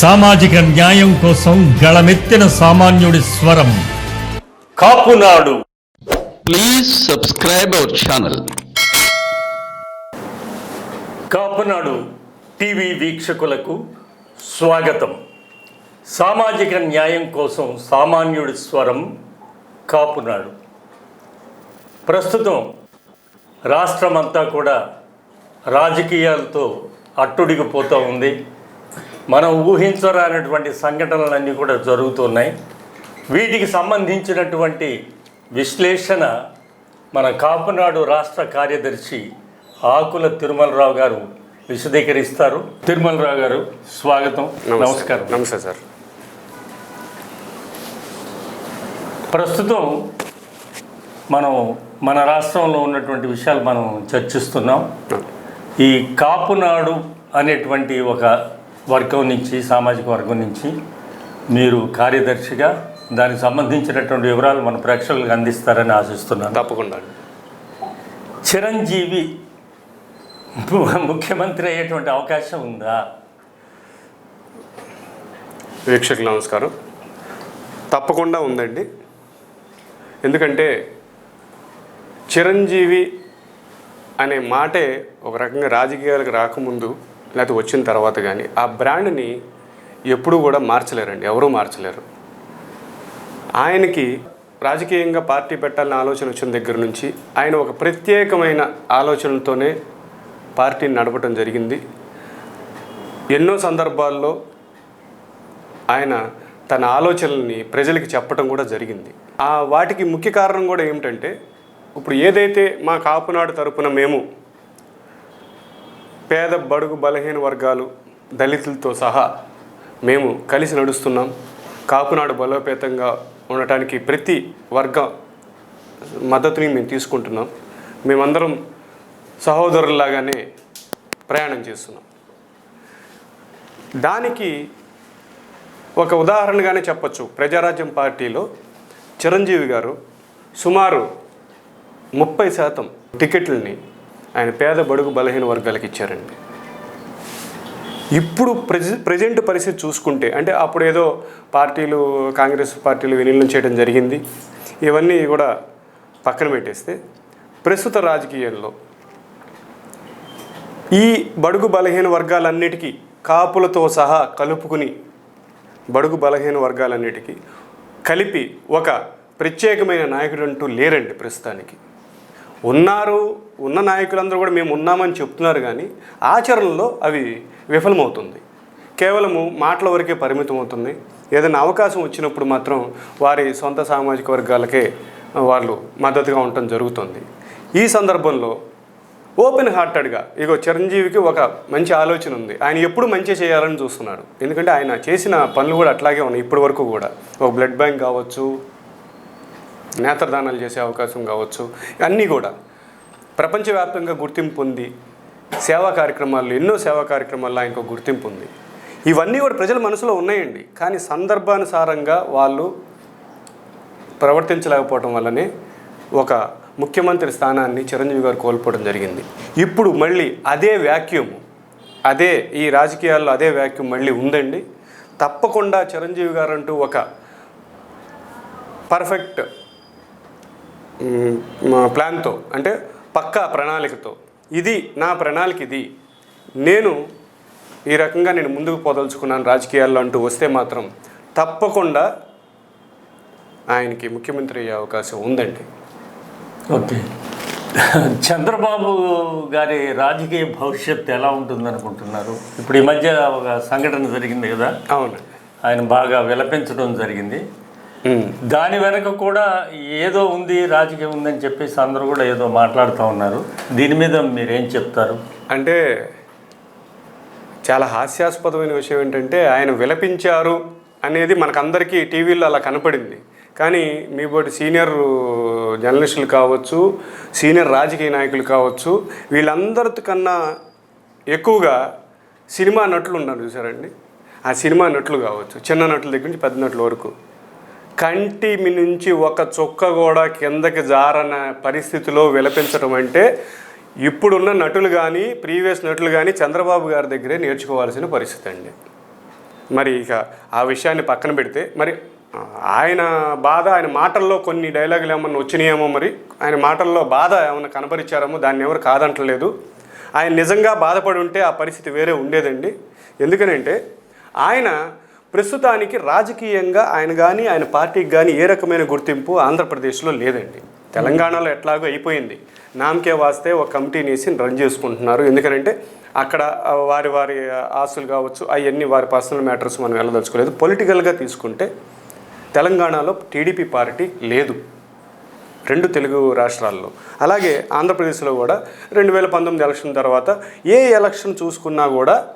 సామాజిక న్యాయం కోసం గళమెత్తిన సామాన్యుడి స్వరం. Kapunadu Please subscribe our channel. Kapunadu TV వీక్షకులకు స్వాగతం. సామాజిక న్యాయం కోసం సామాన్యుడి స్వరం కాపునాడు ప్రస్తుతం రాష్ట్రమంతా కూడా రాజకీయాలతో అట్టుడిగిపోతూ ఉంది. మనం ఊహించరానటువంటి సంఘటనలన్నీ కూడా జరుగుతున్నాయి. వీటికి సంబంధించినటువంటి విశ్లేషణ మన కాపునాడు రాష్ట్ర కార్యదర్శి ఆకుల తిరుమలరావు గారు విశదీకరిస్తారు. తిరుమలరావు గారు స్వాగతం. నమస్కారం. నమస్తే సార్. ప్రస్తుతం మనం మన రాష్ట్రంలో ఉన్నటువంటి విషయాలు మనం చర్చిస్తున్నాం. ఈ కాపునాడు అనేటువంటి ఒక వర్గం నుంచి సామాజిక వర్గం నుంచి మీరు కార్యదర్శిగా దానికి సంబంధించినటువంటి వివరాలు మన ప్రేక్షకులకు అందిస్తారని ఆశిస్తున్నాను. తప్పకుండా చిరంజీవి ముఖ్యమంత్రి అయ్యేటువంటి అవకాశం ఉందా? వీక్షకులు నమస్కారం. తప్పకుండా ఉందండి. ఎందుకంటే చిరంజీవి అనే మాటే ఒక రకంగా రాజకీయాలకు రాకముందు లేకపోతే వచ్చిన తర్వాత కానీ ఆ బ్రాండ్ని ఎప్పుడూ కూడా మార్చలేరండి ఎవరూ మార్చలేరు. ఆయనకి రాజకీయంగా పార్టీ పెట్టాలని ఆలోచన వచ్చిన దగ్గర నుంచి ఆయన ఒక ప్రత్యేకమైన ఆలోచనతోనే పార్టీని నడపడం జరిగింది. ఎన్నో సందర్భాల్లో ఆయన తన ఆలోచనల్ని ప్రజలకి చెప్పడం కూడా జరిగింది. ఆ వాటికి ముఖ్య కారణం కూడా ఏమిటంటే ఇప్పుడు ఏదైతే మా కాపునాడు తరపున మేము పేద బడుగు బలహీన వర్గాలు దళితులతో సహా మేము కలిసి నడుస్తున్నాం. కాపునాడు బలోపేతంగా ఉండటానికి ప్రతి వర్గ మద్దతుని మేము తీసుకుంటున్నాం. మేమందరం సహోదరుల్లాగానే ప్రయాణం చేస్తున్నాం. దానికి ఒక ఉదాహరణగానే చెప్పొచ్చు. ప్రజారాజ్యం పార్టీలో చిరంజీవి గారు సుమారు ముప్పై శాతం టికెట్లని ఆయన పేద బడుగు బలహీన వర్గాలకు ఇచ్చారండి. ఇప్పుడు ప్రజ ప్రజెంట్ పరిస్థితి చూసుకుంటే అంటే అప్పుడు ఏదో పార్టీలు కాంగ్రెస్ పార్టీలు విలీనం చేయడం జరిగింది. ఇవన్నీ కూడా పక్కన పెట్టేస్తే ప్రస్తుత రాజకీయంలో ఈ బడుగు బలహీన వర్గాలన్నిటికీ కాపులతో సహా కలుపుకుని బడుగు బలహీన వర్గాలన్నిటికీ కలిపి ఒక ప్రత్యేకమైన నాయకుడు అంటూ లేరండి ప్రస్తుతానికి. ఉన్నారు ఉన్న నాయకులందరూ కూడా మేము ఉన్నామని చెప్తున్నారు కానీ ఆచరణలో అవి విఫలమవుతుంది. కేవలము మాటల వరకే పరిమితం అవుతుంది ఏదైనా అవకాశం వచ్చినప్పుడు మాత్రం వారి సొంత సామాజిక వర్గాలకే వాళ్ళు మద్దతుగా ఉండటం జరుగుతుంది. ఈ సందర్భంలో ఓపెన్ హార్టెడ్గా ఇగో చిరంజీవికి ఒక మంచి ఆలోచన ఉంది. ఆయన ఎప్పుడు మంచి చేయాలని చూస్తున్నాడు. ఎందుకంటే ఆయన చేసిన పనులు కూడా అట్లాగే ఉన్నాయి ఇప్పటి వరకు కూడా. ఒక బ్లడ్ బ్యాంక్ కావచ్చు నేత్రదానాలు చేసే అవకాశం కావచ్చు అన్నీ కూడా. ప్రపంచవ్యాప్తంగా గుర్తింపు పొంది సేవా కార్యక్రమాల్లో ఎన్నో సేవా కార్యక్రమాల్లో ఆయనకు గుర్తింపు ఉంది. ఇవన్నీ కూడా ప్రజల మనసులో ఉన్నాయండి. కానీ సందర్భానుసారంగా వాళ్ళు ప్రవర్తించలేకపోవడం వల్లనే ఒక ముఖ్యమంత్రి స్థానాన్ని చిరంజీవి గారు కోల్పోవడం జరిగింది. ఇప్పుడు మళ్ళీ అదే వ్యాక్యూమ్ అదే ఈ రాజకీయాల్లో అదే వ్యాక్యూమ్ మళ్ళీ ఉందండి. తప్పకుండా చిరంజీవి గారు అంటూ ఒక పర్ఫెక్ట్ ప్లాన్తో అంటే పక్కా ప్రణాళికతో ఇది నా ప్రణాళిక ఇది. నేను ఈ రకంగా నేను ముందుకు పోదలుచుకున్నాను రాజకీయాల్లో అంటూ వస్తే మాత్రం తప్పకుండా ఆయనకి ముఖ్యమంత్రి అయ్యే అవకాశం ఉందండి. ఓకే. చంద్రబాబు గారి రాజకీయ భవిష్యత్తు ఎలా ఉంటుంది అనుకుంటున్నారు ఇప్పుడు ఈ మధ్య ఒక సంఘటన జరిగింది కదా? అవునండి. ఆయన బాగా విలపించడం జరిగింది. దాని వెనక కూడా ఏదో ఉంది రాజకీయం ఉందని చెప్పేసి అందరూ కూడా ఏదో మాట్లాడుతూ ఉన్నారు. దీని మీద మీరేం చెప్తారు? అంటే చాలా హాస్యాస్పదమైన విషయం ఏంటంటే ఆయన విలపించారు అనేది మనకందరికీ టీవీలో అలా కనపడింది. కానీ మీ బోటి సీనియర్ జర్నలిస్టులు కావచ్చు సీనియర్ రాజకీయ నాయకులు కావచ్చు వీళ్ళందరి కన్నా ఎక్కువగా సినిమా నటులు ఉన్నారు చూసారండి. ఆ సినిమా నటులు కావచ్చు చిన్న నటుల దగ్గర నుంచి పెద్ద నటుల వరకు. కంటి మీ నుంచి ఒక చుక్క కూడా కిందకి జారన పరిస్థితిలో విలపించడం అంటే ఇప్పుడున్న నటులు కానీ ప్రీవియస్ నటులు కానీ చంద్రబాబు గారి దగ్గరే నేర్చుకోవాల్సిన పరిస్థితి అండి. మరి ఇక ఆ విషయాన్ని పక్కన పెడితే మరి ఆయన బాధ ఆయన మాటల్లో కొన్ని డైలాగులు ఏమన్నా వచ్చినాయేమో మరి ఆయన మాటల్లో బాధ ఏమన్నా కనపరిచారేమో దాన్ని ఎవరు కాదంటలేదు. ఆయన నిజంగా బాధపడి ఉంటే ఆ పరిస్థితి వేరే ఉండేదండి. ఎందుకనంటే ఆయన ప్రస్తుతానికి రాజకీయంగా ఆయన కానీ ఆయన పార్టీకి కానీ ఏ రకమైన గుర్తింపు ఆంధ్రప్రదేశ్లో లేదండి. తెలంగాణలో ఎట్లాగో అయిపోయింది. నామకే వాస్తే ఒక కమిటీని వేసి రన్ చేసుకుంటున్నారు. ఎందుకంటే అక్కడ వారి వారి ఆస్తులు కావచ్చు అవన్నీ వారి పర్సనల్ మ్యాటర్స్ మనం వెళ్ళదలుచుకోలేదు. పొలిటికల్గా తీసుకుంటే తెలంగాణలో టీడీపీ పార్టీ లేదు. రెండు తెలుగు రాష్ట్రాల్లో. అలాగే ఆంధ్రప్రదేశ్లో కూడా రెండు వేల పంతొమ్మిది ఎలక్షన్ తర్వాత ఏ ఎలక్షన్ చూసుకున్నా కూడా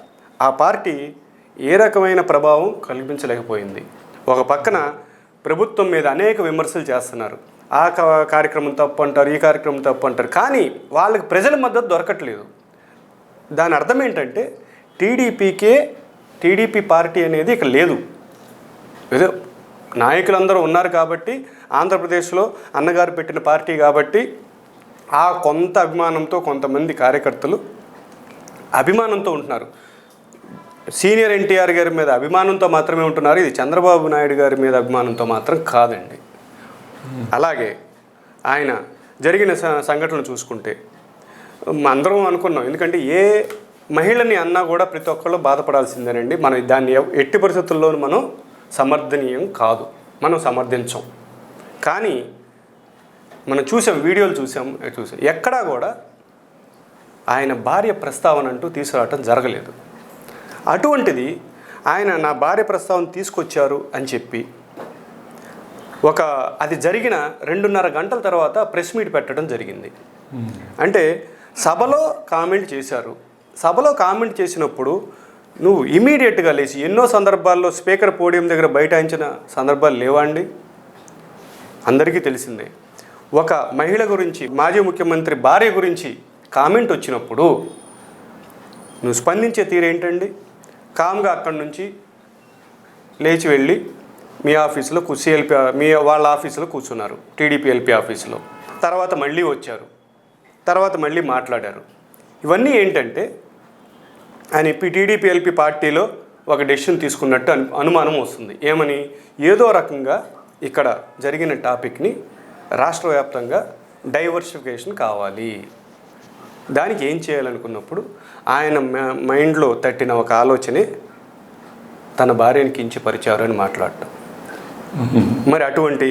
ఆ పార్టీ ఏ రకమైన ప్రభావం కల్పించలేకపోయింది. ఒక పక్కన ప్రభుత్వం మీద అనేక విమర్శలు చేస్తున్నారు. ఆ కార్యక్రమం తప్పు అంటారు ఈ కార్యక్రమం తప్పు అంటారు. కానీ వాళ్ళకి ప్రజల మద్దతు దొరకట్లేదు. దాని అర్థం ఏంటంటే టీడీపీకే టీడీపీ పార్టీ అనేది ఇక లేదు. ఏదో నాయకులందరూ ఉన్నారు కాబట్టి ఆంధ్రప్రదేశ్లో అన్నగారు పెట్టిన పార్టీ కాబట్టి ఆ కొంత అభిమానంతో కొంతమంది కార్యకర్తలు అభిమానంతో ఉంటున్నారు. సీనియర్ ఎన్టీఆర్ గారి మీద అభిమానంతో మాత్రమే ఉంటున్నారు. ఇది చంద్రబాబు నాయుడు గారి మీద అభిమానంతో మాత్రం కాదండి. అలాగే ఆయన జరిగిన స- సంఘటనలు చూసుకుంటే అందరం అనుకున్నాం. ఎందుకంటే ఏ మహిళని అన్నా కూడా ప్రతి ఒక్కళ్ళు బాధపడాల్సిందేనండి. మనం దాన్ని ఎట్టి పరిస్థితుల్లోనూ మనం సమర్థనీయం కాదు. మనం సమర్థించం. కానీ మనం చూసాం వీడియోలు చూసాం చూసాం. ఎక్కడా కూడా ఆయన భార్య ప్రస్తావన అంటూ తీసుకురావటం జరగలేదు. అటువంటిది ఆయన నా భార్య ప్రస్తావన తీసుకొచ్చారు అని చెప్పి ఒక అది జరిగిన రెండున్నర గంటల తర్వాత ప్రెస్ మీట్ పెట్టడం జరిగింది. అంటే సభలో కామెంట్ చేశారు. సభలో కామెంట్ చేసినప్పుడు నువ్వు ఇమీడియట్గా లేచి ఎన్నో సందర్భాల్లో స్పీకర్ పోడియం దగ్గర బైఠాయించిన సందర్భాలు లేవా అండి? అందరికీ తెలిసిందే. ఒక మహిళ గురించి మాజీ ముఖ్యమంత్రి భార్య గురించి కామెంట్ వచ్చినప్పుడు నువ్వు స్పందించే తీరేంటండి? కామ్గా అక్కడి నుంచి లేచి వెళ్ళి మీ ఆఫీసులో సిఎల్పి మీ వాళ్ళ ఆఫీసులో కూర్చున్నారు టీడీపీ ఎల్పీ ఆఫీసులో. తర్వాత మళ్ళీ వచ్చారు. తర్వాత మళ్ళీ మాట్లాడారు. ఇవన్నీ ఏంటంటే ఆయన టీడీపీ ఎల్పీ పార్టీలో ఒక డెసిషన్ తీసుకున్నట్టు అను అనుమానం వస్తుంది. ఏమని? ఏదో రకంగా ఇక్కడ జరిగిన టాపిక్ని రాష్ట్ర వ్యాప్తంగా డైవర్సిఫికేషన్ కావాలి. దానికి ఏం చేయాలనుకున్నప్పుడు ఆయన మైండ్లో తట్టిన ఒక ఆలోచనే తన భార్యని కించపరిచారు అని మాట్లాడటం. మరి అటువంటి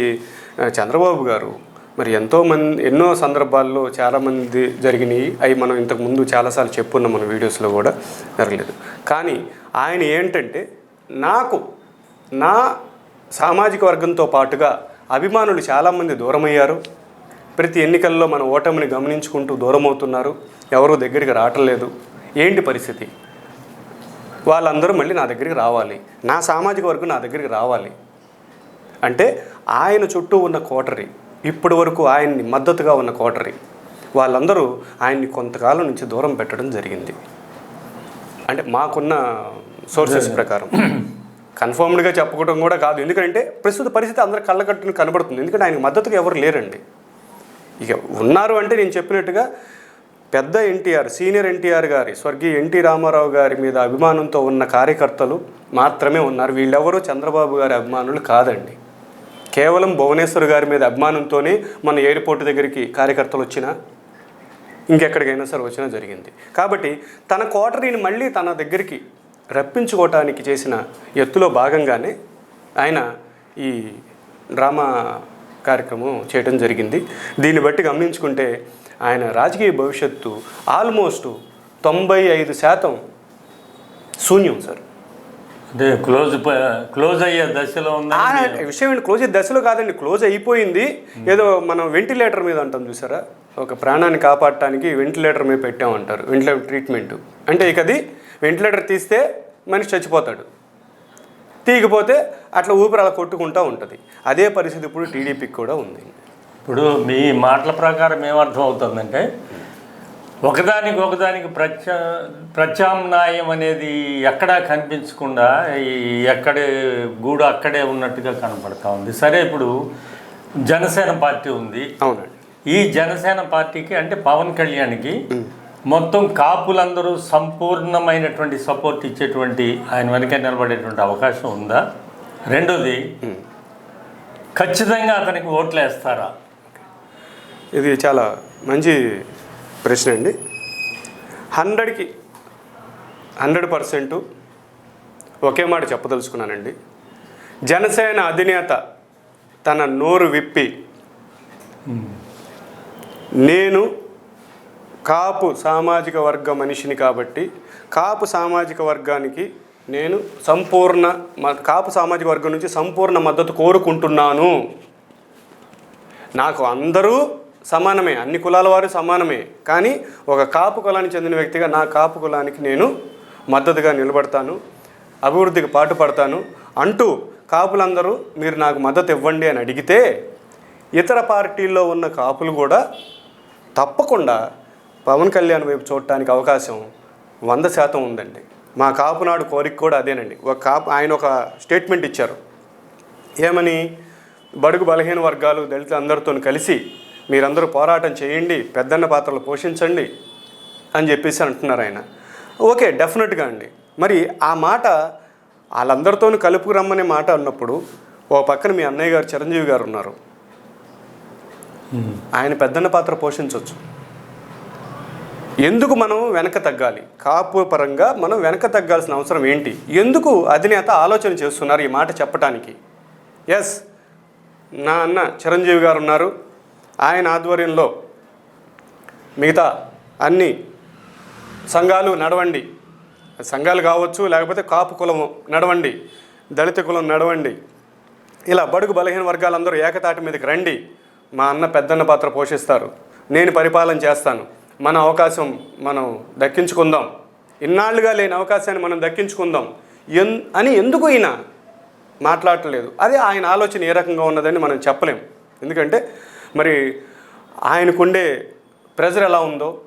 చంద్రబాబు గారు మరి ఎంతో మంది ఎన్నో సందర్భాల్లో చాలామంది జరిగినాయి. అవి మనం ఇంతకు ముందు చాలాసార్లు చెప్పున్నాం మన వీడియోస్లో కూడా. జరగలేదు. కానీ ఆయన ఏంటంటే నాకు నా సామాజిక వర్గంతో పాటుగా అభిమానులు చాలామంది దూరమయ్యారు. ప్రతి ఎన్నికల్లో మన ఓటమిని గమనించుకుంటూ దూరం అవుతున్నారు ఎవరూ దగ్గరికి రావట్లేదు. ఏంటి పరిస్థితి? వాళ్ళందరూ మళ్ళీ నా దగ్గరికి రావాలి. నా సామాజిక వర్గం నా దగ్గరికి రావాలి. అంటే ఆయన చుట్టూ ఉన్న కోటరీ ఇప్పటి వరకు ఆయన్ని మద్దతుగా ఉన్న కోటరీ వాళ్ళందరూ ఆయన్ని కొంతకాలం నుంచి దూరం పెట్టడం జరిగింది. అంటే మాకున్న సోర్సెస్ ప్రకారం. కన్ఫర్మ్డ్గా చెప్పుకోవడం కూడా కాదు. ఎందుకంటే ప్రస్తుత పరిస్థితి అందరి కళ్ళకట్టును కనబడుతుంది. ఎందుకంటే ఆయనకు మద్దతుగా ఎవరు లేరండి. ఇక ఉన్నారు అంటే నేను చెప్పినట్టుగా పెద్ద ఎన్టీఆర్ సీనియర్ ఎన్టీఆర్ గారి స్వర్గీయ ఎన్టీ రామారావు గారి మీద అభిమానంతో ఉన్న కార్యకర్తలు మాత్రమే ఉన్నారు. వీళ్ళెవరూ చంద్రబాబు గారి అభిమానులు కాదండి. కేవలం భువనేశ్వర్ గారి మీద అభిమానంతోనే మన ఎయిర్పోర్ట్ దగ్గరికి కార్యకర్తలు వచ్చినా ఇంకెక్కడికైనా సరే వచ్చినా జరిగింది. కాబట్టి తన కోటరీని మళ్ళీ తన దగ్గరికి రప్పించుకోవటానికి చేసిన ఎత్తులో భాగంగానే ఆయన ఈ డ్రామా కార్యక్రమం చేయడం జరిగింది. దీన్ని బట్టి గమనించుకుంటే ఆయన రాజకీయ భవిష్యత్తు ఆల్మోస్ట్ తొంభై ఐదు శాతం శూన్యం సార్. అంటే క్లోజ్ క్లోజ్ అయ్యే దశలో ఉందా విషయం ఏంటి? క్లోజ్ దశలో కాదండి. క్లోజ్ అయిపోయింది. ఏదో మనం వెంటిలేటర్ మీద అంటాం చూసారా? ఒక ప్రాణాన్ని కాపాడటానికి వెంటిలేటర్ మీద పెట్టామంటారు. Ventilator treatment. అంటే ఇక అది వెంటిలేటర్ తీస్తే మనిషి చచ్చిపోతాడు. తీగిపోతే అట్లా ఊపిరి అలా కొట్టుకుంటూ ఉంటుంది. అదే పరిస్థితి ఇప్పుడు టీడీపీకి కూడా ఉంది. ఇప్పుడు మీ మాటల ప్రకారం ఏమర్థం అవుతుందంటే ఒకదానికి ఒకదానికి ప్రత్యా ప్రత్యామ్నాయం అనేది ఎక్కడా కనిపించకుండా ఈ ఎక్కడే గూడు అక్కడే ఉన్నట్టుగా కనపడతా ఉంది. సరే ఇప్పుడు జనసేన పార్టీ ఉంది. అవునండి. ఈ జనసేన పార్టీకి అంటే పవన్ కళ్యాణ్కి మొత్తం కాపులందరూ సంపూర్ణమైనటువంటి సపోర్ట్ ఇచ్చేటువంటి ఆయన వెనక నిలబడేటువంటి అవకాశం ఉందా? రెండోది ఖచ్చితంగా అతనికి ఓట్లు వేస్తారా ఇది చాలా మంచి ప్రశ్న అండి. హండ్రెడ్కి హండ్రెడ్ పర్సెంట్ ఒకే మాట చెప్పదలుచుకున్నానండి. జనసేన అధినేత తన నోరు విప్పి నేను కాపు సామాజిక వర్గ మనిషిని కాబట్టి కాపు సామాజిక వర్గానికి నేను సంపూర్ణ మ- కాపు సామాజిక వర్గం నుంచి సంపూర్ణ మద్దతు కోరుకుంటున్నాను. నాకు అందరూ సమానమే అన్ని కులాల వారు సమానమే. కానీ ఒక కాపు కులానికి చెందిన వ్యక్తిగా నా కాపు కులానికి నేను మద్దతుగా నిలబడతాను అభివృద్ధికి పాటుపడతాను అంటూ కాపులందరూ మీరు నాకు మద్దతు ఇవ్వండి అని అడిగితే ఇతర పార్టీల్లో ఉన్న కాపులు కూడా తప్పకుండా పవన్ కళ్యాణ్ వైపు చూడటానికి అవకాశం వంద శాతం ఉందండి. మా కాపునాడు కోరిక కూడా అదేనండి. ఒక కాపు ఆయన ఒక స్టేట్మెంట్ ఇచ్చారు. ఏమని? బడుగు బలహీన వర్గాలు దళితులందరితో కలిసి మీరందరూ పోరాటం చేయండి పెద్దన్న పాత్రలు పోషించండి అని చెప్పేసి అంటున్నారు ఆయన. ఓకే డెఫినెట్గా అండి. మరి ఆ మాట వాళ్ళందరితో కలుపుకు రమ్మనే మాట అన్నప్పుడు ఓ పక్కన మీ అన్నయ్య గారు చిరంజీవి గారు ఉన్నారు. ఆయన పెద్దన్న పాత్ర పోషించవచ్చు. ఎందుకు మనం వెనక తగ్గాలి? కాపు పరంగా మనం వెనక తగ్గాల్సిన అవసరం ఏంటి? ఎందుకు అధినేత ఆలోచన చేస్తున్నారు ఈ మాట చెప్పటానికి? ఎస్ నా అన్న చిరంజీవి గారు ఉన్నారు. ఆయన ఆధ్వర్యంలో మిగతా అన్ని సంఘాలు నడవండి. సంఘాలు కావచ్చు లేకపోతే కాపు కులము నడవండి దళిత కులం నడవండి. ఇలా బడుగు బలహీన వర్గాలందరూ ఏకతాటి మీదకి రండి. మా అన్న పెద్దన్న పాత్ర పోషిస్తారు. నేను పరిపాలన చేస్తాను. మన అవకాశం మనం దక్కించుకుందాం. ఇన్నాళ్ళుగా లేని అవకాశాన్ని మనం దక్కించుకుందాం. ఎన్ అని ఎందుకు ఈయన మాట్లాడలేదు అదే ఆయన ఆలోచన ఏ రకంగా ఉన్నదని మనం చెప్పలేం. ఎందుకంటే మరి ఆయనకుండే ప్రెజర్ ఎలా ఉందో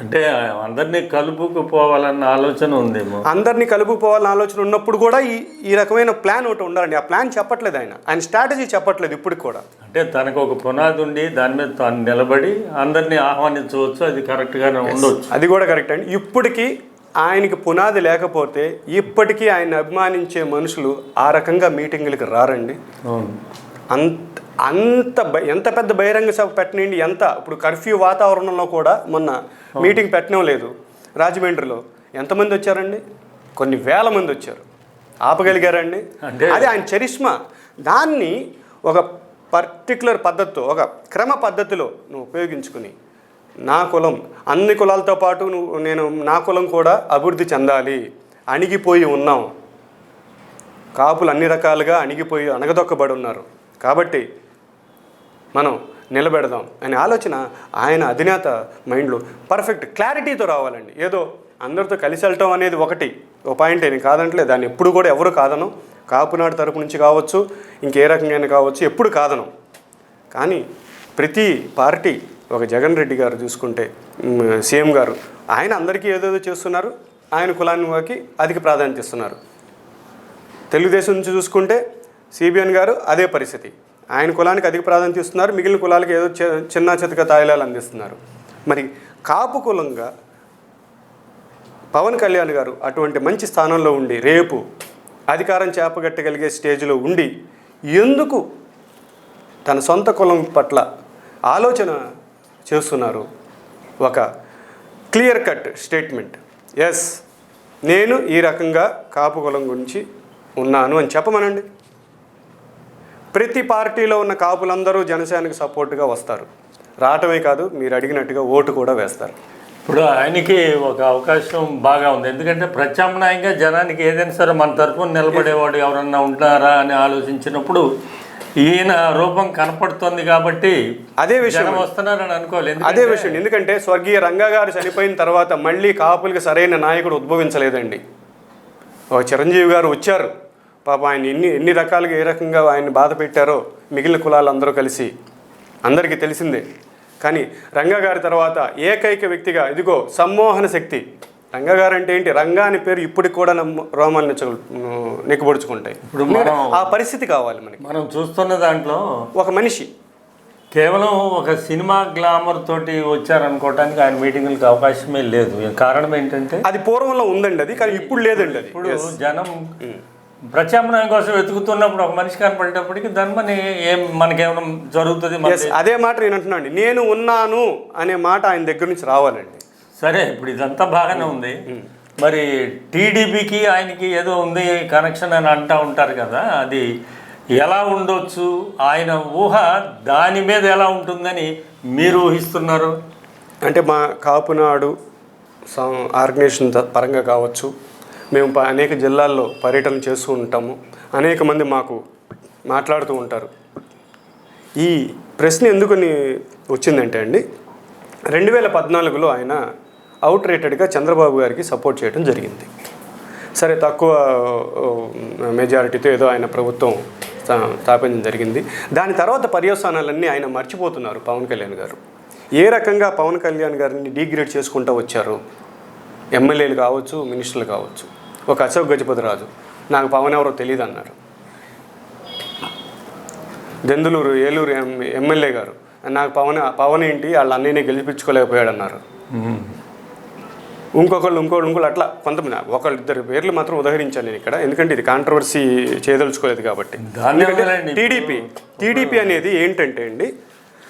అంటే అందరినీ కలుపుకుపోవాలన్న ఆలోచన ఉందేమో. అందరినీ కలుపుకోవాలని ఆలోచన ఉన్నప్పుడు కూడా ఈ ఈ రకమైన ప్లాన్ ఒకటి ఉండాలండి. ఆ ప్లాన్ చెప్పట్లేదు ఆయన. ఆయన స్ట్రాటజీ చెప్పట్లేదు ఇప్పటికి కూడా. అంటే తనకు ఒక పునాది ఉండి దాని మీద తాను నిలబడి అందరినీ ఆహ్వానించవచ్చు అది కరెక్ట్గానే ఉండొచ్చు. అది కూడా కరెక్ట్ అండి. ఇప్పటికీ ఆయనకి పునాది లేకపోతే ఇప్పటికీ ఆయన అభిమానించే మనుషులు ఆ రకంగా మీటింగులకి రారండి. అంత అంత బ- ఎంత పెద్ద బహిరంగ సభ పెట్టనండి ఎంత? ఇప్పుడు కర్ఫ్యూ వాతావరణంలో కూడా మొన్న మీటింగ్ పెట్టడం లేదు రాజమండ్రిలో. ఎంతమంది వచ్చారండి? కొన్ని వేల మంది వచ్చారు. ఆపగలిగారండి? అది ఆయన చరిష్మా. దాన్ని ఒక పర్టికులర్ పద్ధతితో ఒక క్రమ పద్ధతిలో నువ్వు ఉపయోగించుకుని నా కులం అన్ని కులాలతో పాటు నువ్వు నేను నా కులం కూడా అభివృద్ధి చెందాలి అణిగిపోయి ఉన్నాం. కాపులు అన్ని రకాలుగా అణిగిపోయి అణగదొక్కబడి ఉన్నారు. కాబట్టి మనం నిలబెడదాం అనే ఆలోచన ఆయన అధినేత మైండ్లో పర్ఫెక్ట్ క్లారిటీతో రావాలండి. ఏదో అందరితో కలిసి వెళ్ళటం అనేది ఒకటి. ఓ పాయింట్ నేను కాదంటలే దాన్ని ఎప్పుడు కూడా ఎవరు కాదను కాపునాడు తరపు నుంచి కావచ్చు ఇంకే రకంగా కావచ్చు ఎప్పుడు కాదను కానీ ప్రతి పార్టీ ఒక జగన్ రెడ్డి గారు చూసుకుంటే సీఎం గారు ఆయన అందరికీ ఏదేదో చేస్తున్నారు ఆయన కులానికి అధిక ప్రాధాన్యత ఇస్తున్నారు. తెలుగుదేశం నుంచి చూసుకుంటే సిబిఎన్ గారు అదే పరిస్థితి. ఆయన కులానికి అధిక ప్రాధాన్యత ఇస్తున్నారు. మిగిలిన కులాలకు ఏదో చి- చిన్న చితక తాయిలాలు అందిస్తున్నారు. మరి కాపు కులంగా పవన్ కళ్యాణ్ గారు అటువంటి మంచి స్థానంలో ఉండి రేపు అధికారం చేపగట్టగలిగే స్టేజ్లో ఉండి ఎందుకు తన సొంత కులం పట్ల ఆలోచన చేస్తున్నారు? ఒక క్లియర్ కట్ స్టేట్మెంట్. ఎస్ నేను ఈ రకంగా కాపు కులం గురించి ఉన్నాను అని చెప్పమనండి. ప్రతి పార్టీలో ఉన్న కాపులందరూ జనసేనకు సపోర్ట్గా వస్తారు. రావటమే కాదు మీరు అడిగినట్టుగా ఓటు కూడా వేస్తారు. ఇప్పుడు ఆయనకి ఒక అవకాశం బాగా ఉంది. ఎందుకంటే ప్రత్యామ్నాయంగా జనానికి ఏదైనా సరే మన తరఫున నిలబడేవాడు ఎవరన్నా ఉంటారా అని ఆలోచించినప్పుడు ఈయన రూపం కనపడుతుంది కాబట్టి అదే విషయం. వస్తున్నారని అనుకోవాలి. అదే విషయం. ఎందుకంటే స్వర్గీయ రంగా గారు చనిపోయిన తర్వాత మళ్ళీ కాపులకి సరైన నాయకుడు ఉద్భవించలేదండి. ఒక చిరంజీవి గారు వచ్చారు. పాప ఆయన ఎన్ని ఎన్ని రకాలుగా ఏ రకంగా ఆయన బాధ పెట్టారో మిగిలిన కులాలందరూ కలిసి అందరికీ తెలిసిందే. కానీ రంగా గారి తర్వాత ఏకైక వ్యక్తిగా ఇదిగో సమ్మోహన శక్తి. రంగా గారు అంటే ఏంటి? రంగా అని పేరు ఇప్పటికి కూడా నమ్మ రోమాలు నెచ్చ నెక్కుపొడుచుకుంటాయి ఇప్పుడు ఆ పరిస్థితి కావాలి మనకి. మనం చూస్తున్న దాంట్లో ఒక మనిషి. కేవలం ఒక సినిమా గ్లామర్ తోటి వచ్చారనుకోవటానికి ఆయన మీటింగులకు అవకాశమే లేదు. కారణం ఏంటంటే అది పూర్వంలో ఉందండి అది కానీ ఇప్పుడు లేదండి అది. ఇప్పుడు జనం ప్రత్యామ్నాయం కోసం వెతుకుతున్నప్పుడు ఒక మనిషి కనపడేటప్పటికి దాని ఏం మనకేమైనా జరుగుతుంది అదే మాట నేను అంటున్నాను నేను ఉన్నాను అనే మాట ఆయన దగ్గర నుంచి రావాలండి. సరే ఇప్పుడు ఇదంతా బాగానే ఉంది. మరి టీడీపీకి ఆయనకి ఏదో ఉంది కనెక్షన్ అని అంటూ ఉంటారు కదా అది ఎలా ఉండొచ్చు? ఆయన ఊహ దాని మీద ఎలా ఉంటుందని మీరు ఊహిస్తున్నారు? అంటే మా కాపునాడు ఆర్గనైజేషన్ పరంగా కావచ్చు మేము ప- అనేక జిల్లాల్లో పర్యటన చేస్తూ ఉంటాము. అనేక మంది మాకు మాట్లాడుతూ ఉంటారు. ఈ ప్రశ్న ఎందుకని వచ్చిందంటే అండి రెండు వేల పద్నాలుగులో ఆయన అవుట్ రేటెడ్గా చంద్రబాబు గారికి సపోర్ట్ చేయడం జరిగింది. సరే తక్కువ మెజారిటీతో ఏదో ఆయన ప్రభుత్వం స్థాపించడం జరిగింది. దాని తర్వాత పర్యవసానాలన్నీ ఆయన మర్చిపోతున్నారు పవన్ కళ్యాణ్ గారు. ఏ రకంగా పవన్ కళ్యాణ్ గారిని డీగ్రేడ్ చేసుకుంటూ వచ్చారు? ఎమ్మెల్యేలు కావచ్చు మినిస్టర్లు కావచ్చు. ఒక అశోక్ గజపతి రాజు. నాకు పవన్ ఎవరో తెలియదు అన్నారు. దెందులూరు ఏలూరు ఎం- ఎమ్మెల్యే గారు. నాకు పవన్ పవన్ ఏంటి? వాళ్ళ అన్నయ్యని గెలిపించుకోలేకపోయాడు అన్నారు ఇంకొకళ్ళు ఇంకోళ్ళు ఇంకోళ్ళు అట్లా కొంతమంది ఒకళ్ళు ఇద్దరు పేర్లు మాత్రం ఉదహరించాను నేను ఇక్కడ. ఎందుకంటే ఇది కాంట్రవర్సీ చేయదలుచుకోలేదు కాబట్టి. టీడీపీ టీడీపీ అనేది ఏంటంటే అండి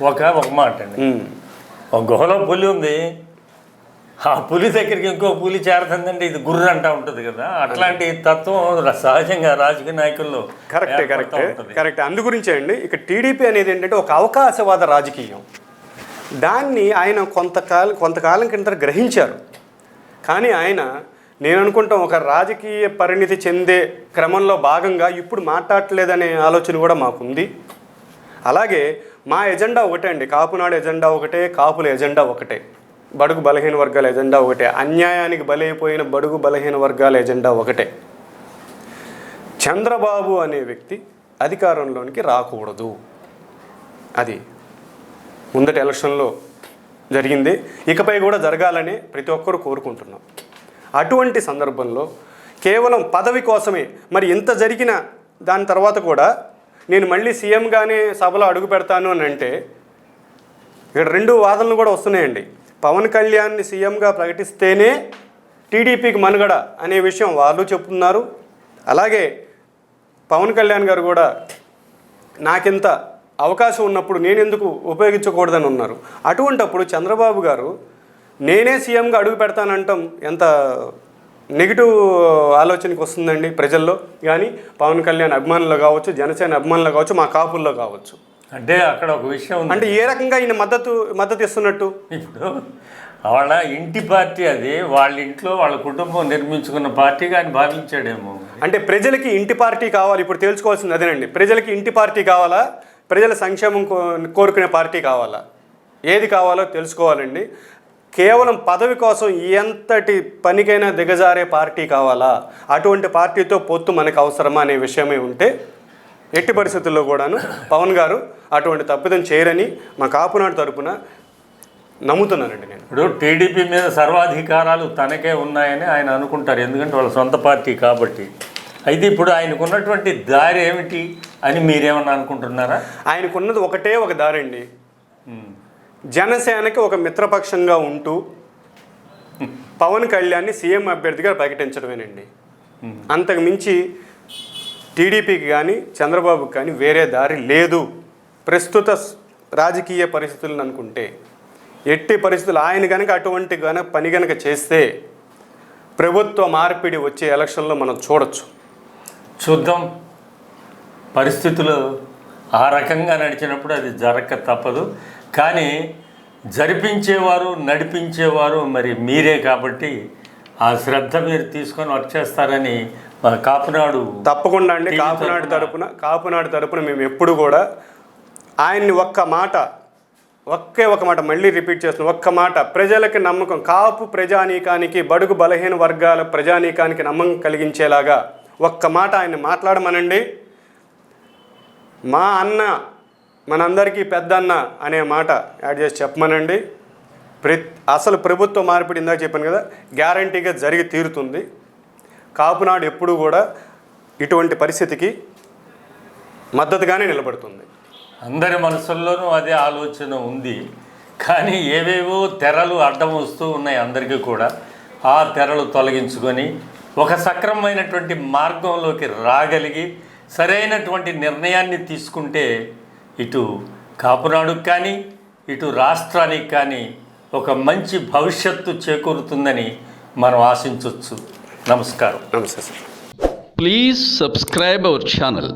ఒక ఒక మాట అండి. ఒక గుహలో పులి ఉంది. ఆ పులి దగ్గరికి ఇంకో పులి చేరుతుందంటే ఇది గుర్ర అంటా ఉంటుంది కదా. అట్లాంటి తత్వం సహజంగా రాజకీయ నాయకుల్లో కరెక్టే కరెక్టే. కరెక్టే అందు గురించే అండి ఇక టీడీపీ అనేది ఏంటంటే ఒక అవకాశవాద రాజకీయం. దాన్ని ఆయన కొంతకాలం కొంతకాలం కింద గ్రహించారు. కానీ ఆయన నేను అనుకుంటాం ఒక రాజకీయ పరిణితి చెందే క్రమంలో భాగంగా ఇప్పుడు మాట్లాడట్లేదనే ఆలోచన కూడా మాకుంది. అలాగే మా ఎజెండా ఒకటే అండి కాపునాడు ఎజెండా ఒకటే కాపుల ఎజెండా ఒకటే. బడుగు బలహీన వర్గాల ఎజెండా ఒకటే. అన్యాయానికి బలైపోయిన బడుగు బలహీన వర్గాల ఎజెండా ఒకటే. చంద్రబాబు అనే వ్యక్తి అధికారంలోనికి రాకూడదు. అది ముందటి ఎలక్షన్లో జరిగింది. ఇకపై కూడా జరగాలని ప్రతి ఒక్కరూ కోరుకుంటున్నాం. అటువంటి సందర్భంలో కేవలం పదవి కోసమే మరి ఇంత జరిగిన దాని తర్వాత కూడా నేను మళ్ళీ సీఎంగానే సభలో అడుగు పెడతాను అని అంటే ఇక్కడ రెండు వాదనలు కూడా వస్తున్నాయండి. పవన్ కళ్యాణ్ని సీఎంగా ప్రకటిస్తేనే టీడీపీకి మనుగడ అనే విషయం వాళ్ళు చెప్తున్నారు. అలాగే పవన్ కళ్యాణ్ గారు కూడా నాకింత అవకాశం ఉన్నప్పుడు నేను ఎందుకు ఉపయోగించకూడదని ఉన్నారు అటువంటప్పుడు చంద్రబాబు గారు నేనే సీఎంగా అడుగు పెడతానంటాం ఎంత నెగిటివ్ ఆలోచనకి వస్తుందండి ప్రజల్లో. కానీ పవన్ కళ్యాణ్ అభిమానులు కావచ్చు జనసేన అభిమానులు కావచ్చు మా కాపుల్లో కావచ్చు. అంటే అక్కడ ఒక విషయం ఉంది. అంటే ఏ రకంగా ఈయన మద్దతు మద్దతు ఇస్తున్నట్టు? ఇప్పుడు వాళ్ళ ఇంటి పార్టీ అది వాళ్ళ ఇంట్లో వాళ్ళ కుటుంబం నిర్మించుకున్న పార్టీగా ఆయన భావించాడేమో. అంటే ప్రజలకి ఇంటి పార్టీ కావాలి ఇప్పుడు తేల్చుకోవాల్సింది అదేనండి. ప్రజలకి ఇంటి పార్టీ కావాలా? ప్రజల సంక్షేమం కోరుకునే పార్టీ కావాలా? ఏది కావాలో తెలుసుకోవాలండి. కేవలం పదవి కోసం ఎంతటి పనికైనా దిగజారే పార్టీ కావాలా? అటువంటి పార్టీతో పొత్తు మనకు అవసరమా అనే విషయమే ఉంటే ఎట్టి పరిస్థితుల్లో కూడాను పవన్ గారు అటువంటి తప్పిదం చేయరని మా కాపునాడు తరపున నమ్ముతున్నానండి నేను. ఇప్పుడు టీడీపీ మీద సర్వాధికారాలు తనకే ఉన్నాయని ఆయన అనుకుంటారు. ఎందుకంటే వాళ్ళ సొంత పార్టీ కాబట్టి. అయితే ఇప్పుడు ఆయనకు ఉన్నటువంటి దారి ఏమిటి అని మీరేమన్నా అనుకుంటున్నారా? ఆయనకున్నది ఒకటే ఒక దారండి ఉమ్. జనసేనకి ఒక మిత్రపక్షంగా ఉంటూ పవన్ కళ్యాణ్ని సీఎం అభ్యర్థిగా ప్రకటించడమేనండి అంతకు మించి టీడీపీకి కానీ చంద్రబాబుకి కానీ వేరే దారి లేదు. ప్రస్తుత రాజకీయ పరిస్థితులను అనుకుంటే ఎట్టి పరిస్థితులు ఆయన కనుక అటువంటి కనుక పని కనుక చేస్తే ప్రభుత్వ మార్పిడి వచ్చే ఎలక్షన్లో మనం చూడొచ్చు. చూద్దాం. పరిస్థితులు ఆ రకంగా నడిచినప్పుడు అది జరగక తప్పదు. కానీ జరిపించేవారు నడిపించేవారు మరి మీరే కాబట్టి ఆ శ్రద్ధ మీరు తీసుకొని వర్క్ చేస్తారని కాపునాడు తప్పకుండా అండి కాపునాడు తరపున. కాపునాడు తరపున మేము ఎప్పుడు కూడా ఆయన్ని ఒక్క మాట ఒకే ఒక మాట మళ్ళీ రిపీట్ చేస్తున్నాం. ఒక్క మాట ప్రజలకి నమ్మకం కాపు ప్రజానీకానికి బడుగు బలహీన వర్గాల ప్రజానీకానికి నమ్మకం కలిగించేలాగా ఒక్క మాట ఆయన్ని మాట్లాడమనండి. మా అన్న మనందరికీ పెద్దన్న అనే మాట యాడ్ చేసి చెప్పమనండి. ప్ర అసలు ప్రభుత్వ మార్పిడి ఇందాక చెప్పాను కదా గ్యారంటీగా జరిగి తీరుతుంది. కాపునాడు ఎప్పుడూ కూడా ఇటువంటి పరిస్థితికి మద్దతుగానే నిలబడుతుంది. అందరి మనసుల్లోనూ అదే ఆలోచన ఉంది. కానీ ఏవేవో తెరలు అడ్డం వస్తూ ఉన్నాయి అందరికీ కూడా. ఆ తెరలు తొలగించుకొని ఒక సక్రమమైనటువంటి మార్గంలోకి రాగలిగి సరైనటువంటి నిర్ణయాన్ని తీసుకుంటే ఇటు కాపునాడుకు కానీ ఇటు రాష్ట్రానికి కానీ ఒక మంచి భవిష్యత్తు చేకూరుతుందని మనం ఆశించవచ్చు నమస్కారం నమస్తే sir Please subscribe our channel